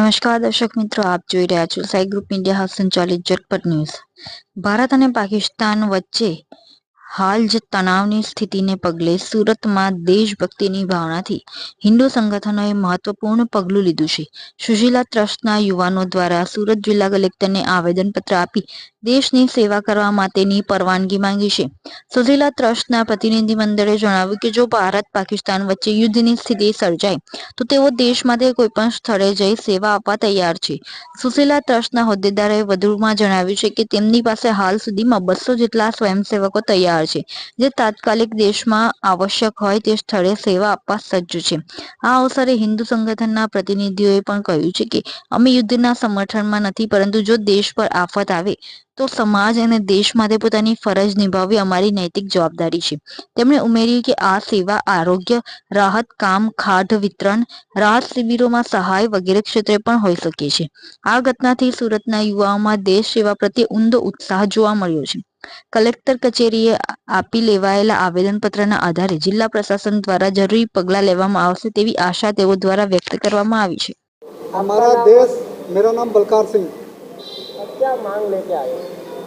નમસ્કાર, દર્શક મિત્રો, આપ જોઈ રહ્યા છો સાઈ ગ્રુપ ઇન્ડિયા હાઉસ સંચાલિત ઝટપટ ન્યૂઝ. ભારત અને પાકિસ્તાન વચ્ચે હાલ જે તણાવની સ્થિતિને પગલે સુરતમાં દેશભક્તિની ભાવનાથી હિન્દુ સંગઠનોએ મહત્વપૂર્ણ પગલું લીધું છે. સુશીલા ટ્રસ્ટના યુવાનો દ્વારા સુરત જિલ્લા કલેક્ટરને આવેદનપત્ર આપી દેશની સેવા કરવા માટેની પરવાનગી માંગી છે. સુશીલા ટ્રસ્ટના પ્રતિનિધિ મંડળે જણાવ્યું કે જો ભારત પાકિસ્તાન વચ્ચે યુદ્ધની સ્થિતિ સર્જાય, તો તેઓ દેશ માટે કોઈપણ સ્થળે જઈ સેવા આપવા તૈયાર છે. સુશીલા ટ્રસ્ટના હોદ્દેદારોએ વધુમાં જણાવ્યું છે કે તેમની પાસે હાલ સુધીમાં બસો જેટલા સ્વયંસેવકો તૈયાર છે. જે તાત્કાલિક દેશમાં આવશ્યક હોય તે સ્થળે સેવા આપવા સજ્જ છે. આ અવસરે હિન્દુ સંગઠનના પ્રતિનિધિઓએ પણ કહ્યું છે કે અમે યુદ્ધના સમર્થનમાં નથી, પરંતુ જો દેશ પર આફત આવે તો સમાજ અને દેશ માટે પોતાની ફરજ નિભાવવી અમારી નૈતિક જવાબદારી છે. તેમણે ઉમેર્યું કે આ સેવા આરોગ્ય, રાહત, કામ ખાઢ વિતરણ, રાહત શિબિરોમાં સહાય વગેરે ક્ષેત્રે પણ હોઈ શકે છે. આ ઘટનાથી સુરતના યુવાઓમાં દેશ સેવા પ્રત્યે ઊંડો ઉત્સાહ જોવા મળ્યો છે. કલેક્ટર કચેરીએ આપી લેવાયેલા આવેદનપત્રના આધારે જિલ્લા પ્રશાસન દ્વારા જરૂરી પગલાં લેવામાં આવશે તેવી આશા તેઓ દ્વારા વ્યક્ત કરવામાં આવી છે. અમારા દેશ, મેરા નામ બલકાર સિંહ. क्या मांग लेके आए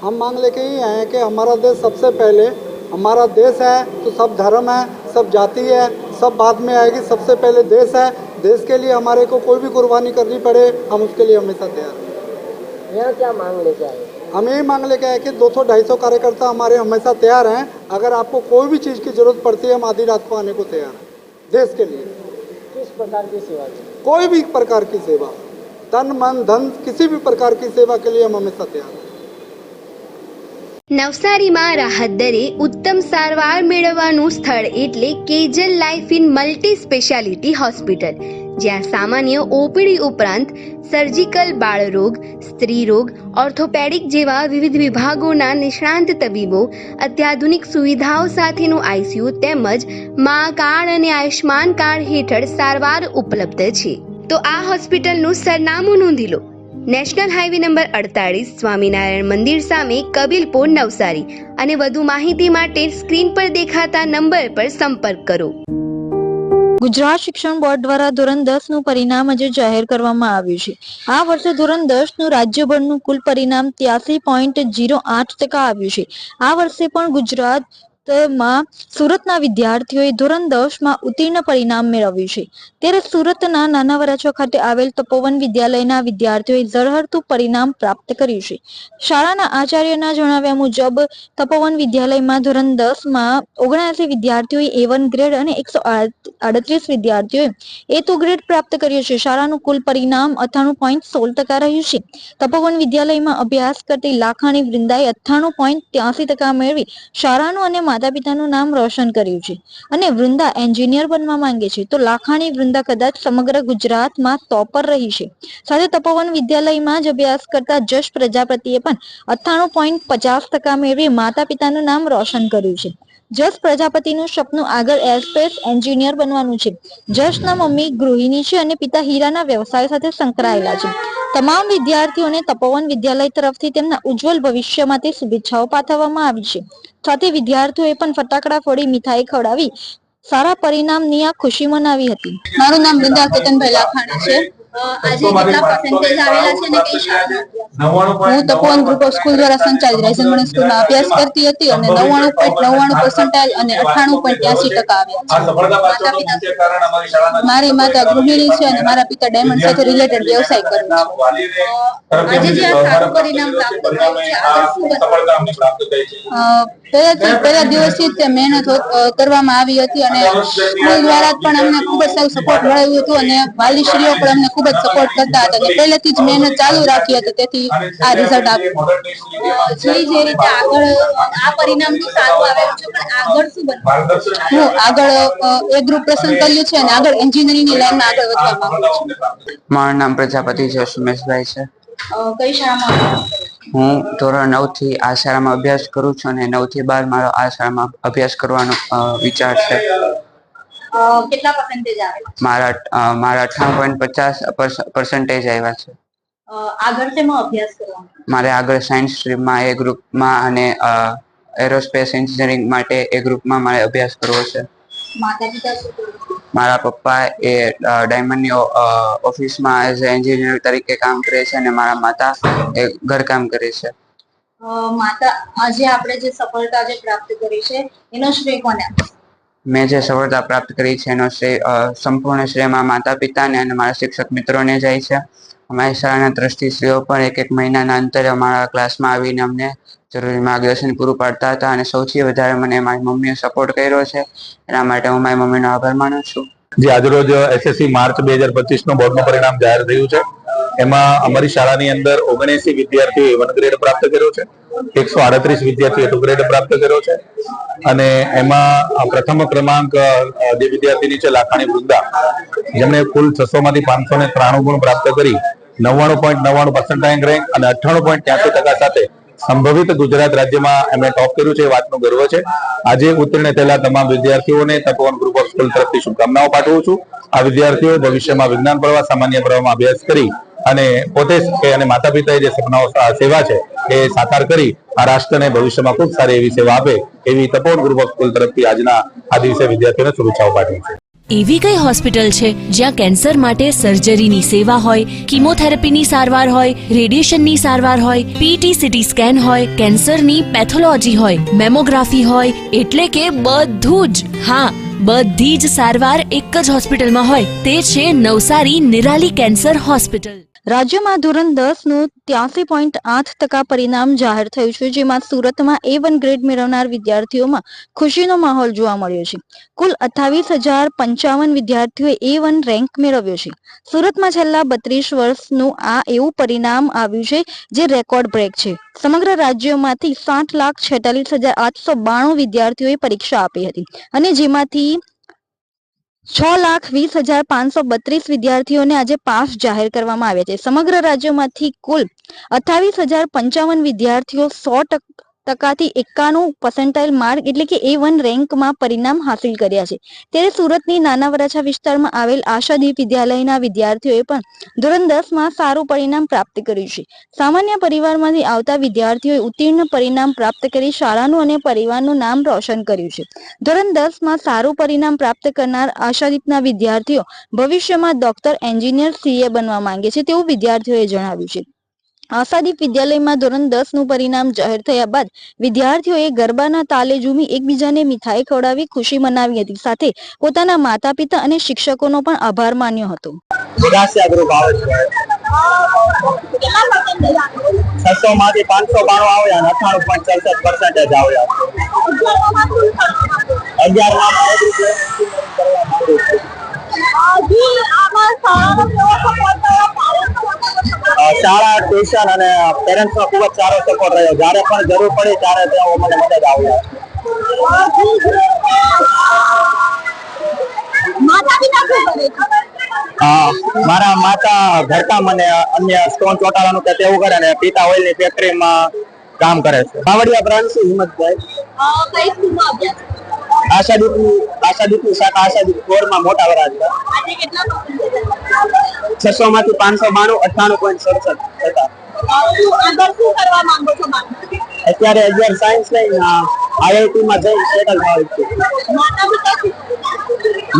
हम मांग लेके ही आए हैं कि हमारा देश सबसे पहले हमारा देश है तो सब धर्म है सब जाति है सब बाद में आएगी सबसे पहले देश है। देश के लिए हमारे को कोई भी कुर्बानी करनी पड़े हम उसके लिए हमेशा तैयार हैं। यहाँ क्या मांग लेके आए हम यही मांग लेके आए कि 200 सौ कार्यकर्ता हमारे हमेशा तैयार हैं। अगर आपको कोई भी चीज़ की ज़रूरत पड़ती है हम आधी रात को आने को तैयार हैं। देश के लिए। किस प्रकार की सेवा कोई भी प्रकार की सेवा। तन मन धन किसी भी प्रकार की सेवा के लिए हम हमेशा तैयार हैं નવસારીમાં રાહત દરે ઉત્તમ સારવાર મેળવવાનું સ્થળ એટલે Kejal life in multi speciality hospital જ્યાં સામાન્ય ઓપીડી ઉપરાંત સર્જિકલ બાળરોગ સ્ત્રીરોગ ઓર્થોપેડિક જેવા વિવિધ વિભાગોના નિષ્ણાંત તબીબો અત્યાધુનિક સુવિધાઓ સાથેનું આઈસીયુ તેમજ મા કાર્ડ અને આયુષ્માન કાર્ડ હેઠળ સારવાર ઉપલબ્ધ છે તો આ હોસ્પિટલનું સરનામું નોંધી લો. નેશનલ હાઈવે નંબર અડતાળીસ, સ્વામિનારાયણ મંદિર સામે કબીલપુર નવસારી અને વધુ માહિતી માટે સ્ક્રીન પર દેખાતા નંબર પર સંપર્ક કરો. ગુજરાત શિક્ષણ બોર્ડ દ્વારા ધોરણ દસનું પરિણામ આજે જાહેર કરવામાં આવ્યું છે. આ વર્ષે ધોરણ દસનું રાજ્યભરનું કુલ પરિણામ ત્યાસી પોઈન્ટ જીરો આઠ ટકા આવ્યું છે. આ વર્ષે પણ ગુજરાતમાં સુરતના વિદ્યાર્થીઓએ ધોરણ દસમાં ઉત્તીર્ણ પરિણામ મેળવ્યું છે. ત્યારે સુરતના નાના વરાછા ખાતે આવેલ તપોવન વિદ્યાલયના વિદ્યાર્થીઓએ ઝરહરતું પરિણામ પ્રાપ્ત કર્યું છે. શાળાના આચાર્યના જણાવ્યા મુજબ, તપોવન વિદ્યાલયમાં ધોરણ દસમાં ઓગણસી વિદ્યાર્થીઓએ એ વન ગ્રેડ અને એકસો આડત્રીસ વિદ્યાર્થીઓએ એ ટુ ગ્રેડ પ્રાપ્ત કર્યો છે. શાળાનું કુલ પરિણામ અથાણું પોઈન્ટ સોળ ટકા રહ્યું છે. તપોવન વિદ્યાલયમાં અભ્યાસ કરતી લાખાણી વૃંદાએ અથાણું પોઈન્ટ ત્યાસી ટકા મેળવી શાળાનું અને માતા પિતાનું નામ રોશન કર્યું છે અને વૃંદા એન્જિનિયર બનવા માંગે છે. તો લાખાણી વૃંદા કદાચ સમગ્ર ગુજરાતમાં ટોપર રહી છે. સાથે તપોવન વિદ્યાલયમાં જ અભ્યાસ કરતા જશ પ્રજાપતિએ પણ અથાણું પોઈન્ટ પચાસ ટકા મેળવી માતા પિતાનું નામ રોશન કર્યું છે. જસ પ્રજાપતિનું સપનું આગળ એરસ્પેસ એન્જિનિયર બનવાનું છે. જસના મમ્મી ગૃહિણી છે અને પિતા હીરાના વ્યવસાય સાથે સંકળાયેલા છે. તમામ વિદ્યાર્થીઓને તપોવન વિદ્યાલય તરફથી તેમના ઉજ્જવલ ભવિષ્ય માટે શુભેચ્છાઓ પાઠવવામાં આવી છે. સાથે વિદ્યાર્થીઓએ પણ ફટાકડા ફોડી મીઠાઈ ખવડાવી સારા પરિણામની આ ખુશી મનાવી હતી. મારું નામ બિંદા કેતનભાઈ લાખાણી છે. આજે કેટલા પર્સન્ટેજ આવેલા છે અને કઈ શાળામાં હું તપોવન ગ્રુપ ઓફ સ્કૂલ દ્વારા સંચાલિત રાયસન સ્કૂલમાં અભ્યાસ કરતી હતી અને નવ્વાણું પોઈન્ટ નવ્વાણું પર્સન્ટેજ અને અઠ્ઠાણું પોઈન્ટ ત્યાસી ટકા આવ્યા છે. મારી માતા ગૃહિણી છે અને મારા પિતા ડાયમંડ સાથે રિલેટેડ વ્યવસાય કરે છે. આજે જે આ સારું પરિણામ પ્રાપ્ત થયું છે આગળ શું બનશે? પહેલા દિવસથી જ તે મહેનત કરવામાં આવી હતી અને સ્કૂલ દ્વારા પણ અમને ખૂબ જ સારું સપોર્ટ મળ્યું હતું અને વાલીશ્રીઓ પણ અમને ખૂબ જ સપોર્ટ કરતા હતા અને પહેલેથી જ મહેનત ચાલુ રાખી હતી તેથી આ રિઝલ્ટ આપ્યું. જે જે રીતે આગળ આ પરિણામ તો સારું આવેલું છે પણ આગળ શું બનશે? હું આગળ એ ગ્રુપ પસંદ કર્યું છે અને આગળ એન્જિનિયરિંગની લાઈનમાં આગળ વધવા માંગુ છું. મારું નામ પ્રજાપતિ છે સુમેશભાઈ છે. કઈ શાળામાં? હું ધોરણ નવથી આ શાળામાં અભ્યાસ કરું છું અને નવથી બાર મારો આ શાળામાં અભ્યાસ કરવાનો વિચાર છે. કેટલા પર્સન્ટેજ આવેલા મારા મારા અઠ્ઠાણું પોઈન્ટ પચાસ પર્સન્ટેજ આવ્યા છે. આગળ શેમાં અભ્યાસ કરવાનો? મારે આગળ સાયન્સ સ્ટ્રીમમાં એ ગ્રુપમાં અને એરોસ્પેસ એન્જિનિયરિંગ માટે એ ગ્રુપમાં મારે અભ્યાસ કરવો છે. મારા પપ્પા એ ડાયમંડની ઓફિસમાં એઝ એ એન્જિનિયર તરીકે કામ કરે છે અને મારા માતા એ ઘરકામ કરે છે. માતા આજે આપણે જે સફળતા જે પ્રાપ્ત કરી છે એનો શ્રેય કોને? મેં જે સફળતા પ્રાપ્ત કરી છે એનો શ્રેય સંપૂર્ણ શ્રેય મારા માતા પિતાને અને મારા શિક્ષક મિત્રોને જાય છે. અમારી શાળાના ટ્રસ્ટીશ્રીઓ પણ એક એક મહિનાના અંતરે અમારા ક્લાસમાં આવીને અમને જરૂરી માર્ગદર્શન પૂરું પાડતા હતા અને સૌથી વધારે મને મારી મમ્મીએ સપોર્ટ કર્યો છે. એના માટે હું મારી મમ્મીનો આભાર માનું છું. જે આજરોજ એસએસસી માર્ચ બે હજાર પચીસનું બોર્ડનું પરિણામ જાહેર થયું છે. એમાં અમારી શાળાની અંદર ઓગણએસી વિદ્યાર્થીઓએ વન ગ્રેડ પ્રાપ્ત કર્યો છે, એકસો આડત્રીસ વિદ્યાર્થીઓએ ટુ ગ્રેડ પ્રાપ્ત કર્યો છે. અને એમાં પ્રથમ ક્રમાંક જે વિદ્યાર્થીની છે લાખાણી વૃંદા, જેમણે કુલ છસો માંથી પાંચસો ને ત્રાણું ગુણ પ્રાપ્ત કરી, નવ્વાણું પોઈન્ટ નવ્વાણું પર્સન્ટાઇન રેન્ક અને અઠ્ઠાણું પોઈન્ટ ત્યાંસી ટકા સાથે સંભવિત ગુજરાત રાજ્યમાં એમણે ટોપ કર્યું છે, એ વાતનો ગર્વ છે. આજે ઉત્તીર્ણ થયેલા તમામ વિદ્યાર્થીઓને તપોવન ગ્રુપ ઓફ સ્કૂલ તરફથી શુભકામનાઓ પાઠવું છું. આ વિદ્યાર્થીઓ ભવિષ્યમાં વિજ્ઞાન પ્રવાહ, સામાન્ય પ્રવાહમાં અભ્યાસ કરી અને પોતે અને માતા પિતાએ જે સપનાઓ સેવા છે એ સાકાર કરી આ રાષ્ટ્રને ભવિષ્યમાં ખૂબ સારી એવી સેવા આપે એવી તપોવન સ્કૂલ તરફથી આજના આ દિવસે વિદ્યાર્થીઓને શુભેચ્છાઓ પાઠવી છે. એવી કઈ હોસ્પિટલ છે જ્યાં કેન્સર માટે સર્જરીની સેવા હોય, કિમોથેરાપીની સારવાર હોય, રેડિયેશનની સારવાર હોય પીટી સીટી સ્કેન હોય, કેન્સરની પેથોલોજી હોય, મેમોગ્રાફી હોય, એટલે કે બધું જ. હા, બધી જ સારવાર એક જ હોસ્પિટલમાં હોય, તે છે નવસારી નિરાલી કેન્સર હોસ્પિટલ. રાજ્યમાં ધોરણ દસનું ત્યાસી પોઈન્ટ આઠ ટકા પરિણામ જાહેર થયું છે, જેમાં સુરતમાં એ વન ગ્રેડ મેળવનાર વિદ્યાર્થીઓમાં ખુશીનો માહોલ જોવા મળ્યો છે. કુલ અઠ્ઠાવીસ હજાર પંચાવન વિદ્યાર્થીઓએ એ વન રેન્ક મેળવ્યો છે. સુરતમાં છેલ્લા બત્રીસ વર્ષનું આ એવું પરિણામ આવ્યું છે, જે રેકોર્ડ બ્રેક છે. સમગ્ર રાજ્યમાંથી સાત લાખ છેતાલીસ હજાર આઠસો બાણું વિદ્યાર્થીઓએ પરીક્ષા આપી હતી. અને જેમાંથી છ લાખ વીસ હજાર પાંચસો બત્રીસ વિદ્યાર્થીઓને આજે પાસ જાહેર કરવામાં આવ્યા છે. સમગ્ર રાજ્યોમાંથી કુલ અઠ્ઠાવીસ હજાર પંચાવન વિદ્યાર્થીઓ સો ટકાથી એકાણું પર્સન્ટાઇલ માર્ક એટલે કે એ વન રેન્કમાં પરિણામ હાંસિલ કર્યા છે. ત્યારે સુરતની નાના વરાછા વિસ્તારમાં આવેલ આશાદીપ વિદ્યાલયના વિદ્યાર્થીઓએ પણ ધોરણ દસમાં સારું પરિણામ પ્રાપ્ત કર્યું છે. સામાન્ય પરિવારમાંથી આવતા વિદ્યાર્થીઓએ ઉત્તીર્ણ પરિણામ પ્રાપ્ત કરી શાળાનું અને પરિવારનું નામ રોશન કર્યું છે. ધોરણ દસમાં સારું પરિણામ પ્રાપ્ત કરનાર આશાદીપના વિદ્યાર્થીઓ ભવિષ્યમાં ડોક્ટર એન્જિનિયર સીએ બનવા માંગે છે તેવું વિદ્યાર્થીઓએ જણાવ્યું છે. આશાદીપ વિદ્યાલયમાં ધોરણ દસનું પરિણામ જાહેર થયા બાદ વિદ્યાર્થીઓએ ગરબાના તાલે ઝૂમી એકબીજાને મીઠાઈ ખવડાવી ખુશી મનાવી હતી. સાથે પોતાના માતા પિતા અને શિક્ષકોનો પણ આભાર માન્યો હતો. અગિયાર શાળા ટ્યુશન અને પેરેન્ટ્સ નો ખૂબ જ સારો સપોર્ટ રહ્યો. જ્યારે પણ જરૂર પડી ત્યારે તેઓ મને મદદ આવ્યા હા, મારા માતા ઘરકામ મને અન્ય સ્ટોન ચોટાડવાનું કે તેવું કરે ને પિતા ઓઇલની ફેક્ટરીમાં કામ કરે છે. બાવળિયા બ્રાન્ચ હિંમતભાઈ. કઈ સ્કૂલમાં અભ્યાસ આશાદીપ આશાદીપની શાખા આશાદીપ ફોરમાં મોટા વરાજ હતા. છસો માંથી પાંચસો બાણું અઠાણું પોઈન્ટ સડસઠ હતા. અત્યારે અગિયાર સાયન્સ લઈ આઈઆઈટી માં જઈ સેટલ થવાનું છે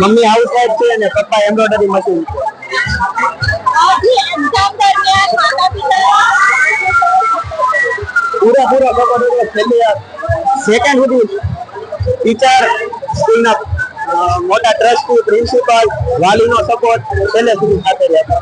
મમ્મી હાઉસ વાઇફ છે અને પપ્પા એમ્બ્રોઇડરી મશીન છે. આજે એક્ઝામ દરમિયાન માતા પિતા પૂરા પૂરા સપોર્ટ સેકન્ડ સુધી ટીચર સ્કૂલના મોટા ટ્રસ્ટી પ્રિન્સિપાલ વાલીનો સપોર્ટ છેલ્લે સુધી સાથે રહેતા.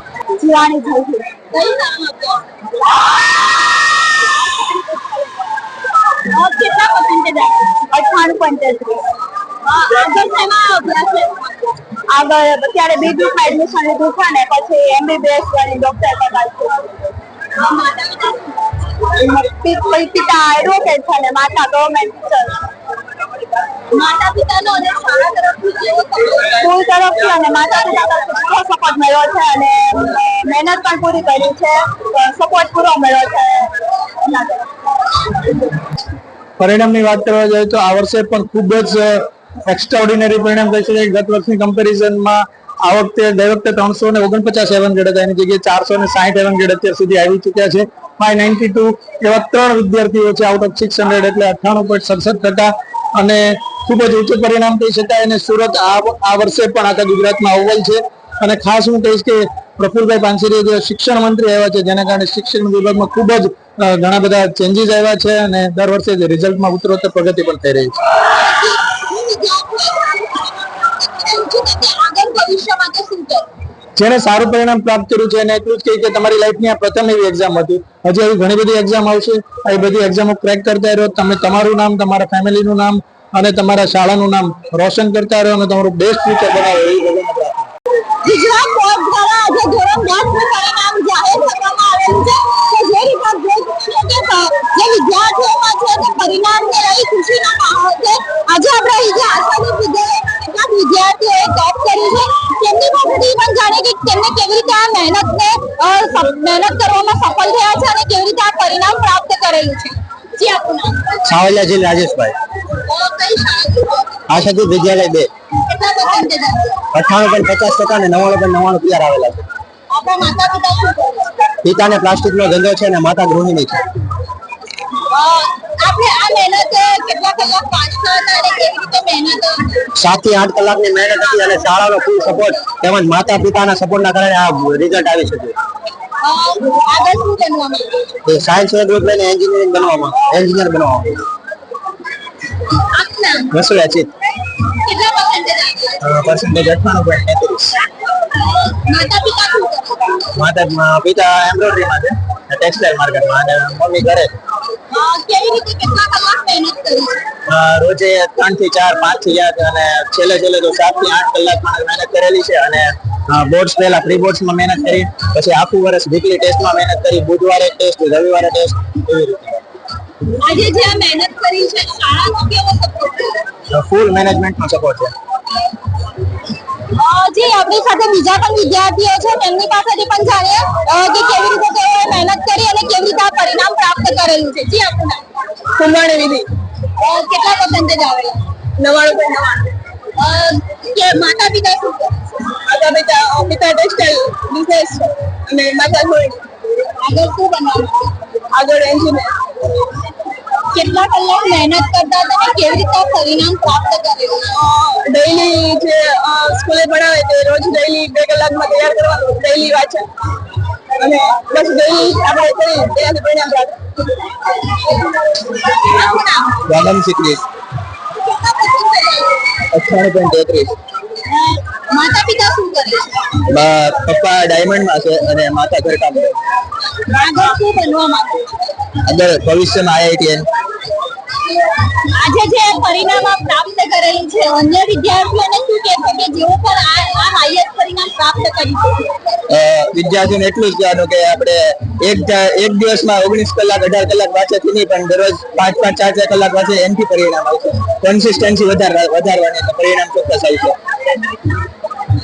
આગળ અત્યારે બીબીમાં એડમિશન લીધું છે ને પછી એમબીબીએસ વાળી ડોક્ટર કરવા છે. પિતા એડવોકેટ છે ને માતા ગવર્મેન્ટ ટીચર. માતા પિતાનો અને શાળા તરફથી કેવો સ્કૂલ તરફથી અને માતા પિતા પૂરો સપોર્ટ મળ્યો છે અને મહેનત પણ પૂરી કરી છે. સપોર્ટ પૂરો મળ્યો છે. પરિણામની વાત કરવા જઈએ તો આ વર્ષે પણ ખૂબ જ એક્સ્ટ્રાઓર્ડિનરી પરિણામ કહી શકાય ગત વર્ષની કમ્પેરિઝનમાં આ વખતે ગઈ વખતે ત્રણસો ને ઓગણપચાસ એવન ગ્રેડ હતા એની જગ્યાએ ચારસો ને સાહીઠ એવન ગ્રેડ અત્યાર સુધી આવી ચુક્યા છે. ફાઈવ નાઇન્ટી ટુ એવા ત્રણ વિદ્યાર્થીઓ છે. આઉટ ઓફ સિક્સ હંડ્રેડ એટલે અઠ્ઠાણું પોઈન્ટ સડસઠ ટકા. અને ખૂબ જ ઊંચું પરિણામ કહી શકાય અને સુરત આ વર્ષે પણ આખા ગુજરાતમાં અવ્વલ છે. અને ખાસ હું કહીશ કે પ્રફુલભાઈ પાનસરીયા જે શિક્ષણ મંત્રી આવ્યા છે, જેના કારણે શિક્ષણ વિભાગમાં ખૂબ જ ઘણા બધા ચેન્જીસ આવ્યા છે અને દર વર્ષે જે રિઝલ્ટમાં ઉત્તરોત્તર પ્રગતિ પણ થઈ રહી છે. જેને સારું પરિણામ પ્રાપ્ત કર્યું છે અને એટલું જ કહે કે તમારી લાઈફની આ પ્રથમ એવી એક્ઝામ હતી. હજી આવી ઘણી બધી એક્ઝામ આવશે. આ બધી એક્ઝામો ક્રેક કરતા રહ્યો. તમે તમારું નામ, તમારા ફેમિલીનું નામ અને તમારા શાળાનું નામ રોશન કરતા રહો અને તમારું બેસ્ટ ફ્યુચર બનાવો એવી બધાને પ્રાર્થના. ગુજરાત બોર્ડ દ્વારા આજે ધોરણ દસનું પરિણામ જાહેર કરવામાં આવેલું છે તો જે રીતે આપ જોઈ શકો છો કે જે વિદ્યાર્થીઓમાં છે તે પરિણામને લઈ ખુશીનો માહોલ છે. આજે આપણે અહીં જે આશાદીપ વિદ્યાલયના કેટલાક વિદ્યાર્થીઓએ ટોપ કર્યું છે. તેમની પાસેથી પણ જાણીએ કે તેમને કેવી રીતે આ મહેનતને મહેનત કરવામાં સફળ થયા છે અને કેવી રીતે આ પરિણામ પ્રાપ્ત કરેલું છે. જી આપનું નામ. સાવલિયા રાજેશભાઈ. આશાદીપ વિદ્યાલય બે. અઠાણું પોઈન્ટ પચાસ ટકા ને નવાણું પણ નવાણું પીઆર આવેલા છે. પિતાને પ્લાસ્ટિક પ્લાસ્ટિકનો ધંધો છે અને માતા ગૃહિણી છે. સાતથી આઠ કલાકની મહેનત હતી અને શાળાનો ફૂલ સપોર્ટ તેમજ માતા પિતાના સપોર્ટના કારણે આ રિઝલ્ટ આવી શક્યું સાયન્સ ગ્રુપ લઈને એન્જિનિયરિંગ બનવામાં એન્જિનિયર બનવામાં આપના રસોયા ચિત કેટલા percentage આવ્યા? પર્સન્ટેજ અઠ્ઠાણું પોઈન્ટ તેત્રીસ માતા પિતા એમ્બ્રોઇડરીમાં છે ટેક્સટાઇલ માર્કેટમાં અને મમ્મી ઘરે. રોજે ત્રણથી ચાર પાંચથી યાદ અને છેલ્લે છેલ્લે તો સાતથી આઠ કલાક મહેનત કરેલી છે અને બોર્ડ્સ પહેલા પ્રી બોર્ડ્સમાં મહેનત કરી પછી આખું વર્ષ વીકલી ટેસ્ટમાં મહેનત કરી બુધવારે ટેસ્ટ રવિવારે ટેસ્ટ એવી રીતે. આજે જે આ મહેનત કરી છે શાળાનો કેવો સપોર્ટ ફૂલ મેનેજમેન્ટનો સપોર્ટ છે. જી આપણી સાથે બીજા પણ વિદ્યાર્થીઓ છે તેમની પાસેથી પણ જાણીએ કે કેવી રીતે તેઓએ મહેનત કરી અને કેવી રીતે આ પરિણામ પ્રાપ્ત કરેલું છે. જી આપનું નામ? કુંભાણી વિધિ. કેટલા પર્સન્ટેજ આવેલા નવાણું પોઈન્ટ નવાણું કે માતા પિતા શું માતા પિતા પિતા ટેક્સટાઇલ બિઝનેસ અને માતા થોડી આગળ શું બનવાનું આગળ એન્જિનિયર કેટલા કલાક મહેનત કરતા હતા કેવી રીતે પરિણામ પ્રાપ્ત કર્યું? ડેઈલી જે સ્કૂલે ભણાવે તે રોજ ડેઈલી બે કલાકમાં તૈયાર કરવાનું ડેઈલી વાંચન અને બસ ડેઈલી આપણે કરી તેનાથી પરિણામ પ્રાપ્ત. ગગન સિકરી અઠ્ઠાણું પોઈન્ટ તેત્રીસ. માતા પિતા શું કરે છે? પપ્પા ડાયમંડમાં છે અને માતા ઘરકામ કરે. આગળ શું બનવા માંગે અંદર ભવિષ્યમાં આઈઆઈટીએન આજે જે પરિણામ પ્રાપ્ત કરેલું છે અન્ય વિદ્યાર્થીઓને શું કહેશો કે જેઓ પણ આ આ હાઈએસ્ટ પરિણામ પ્રાપ્ત કરી છે વિદ્યાર્થીઓને એટલું જ કહેવાનું કે આપણે એક એક દિવસમાં ઓગણીસ કલાક અઢાર કલાક વાંચેથી નહીં પણ દરરોજ પાંચ પાંચ ચાર ચાર કલાક વાંચે એમથી પરિણામ આવશે કન્સિસ્ટન્સી વધાર વધારવાની પરિણામ ચોક્કસ આવશે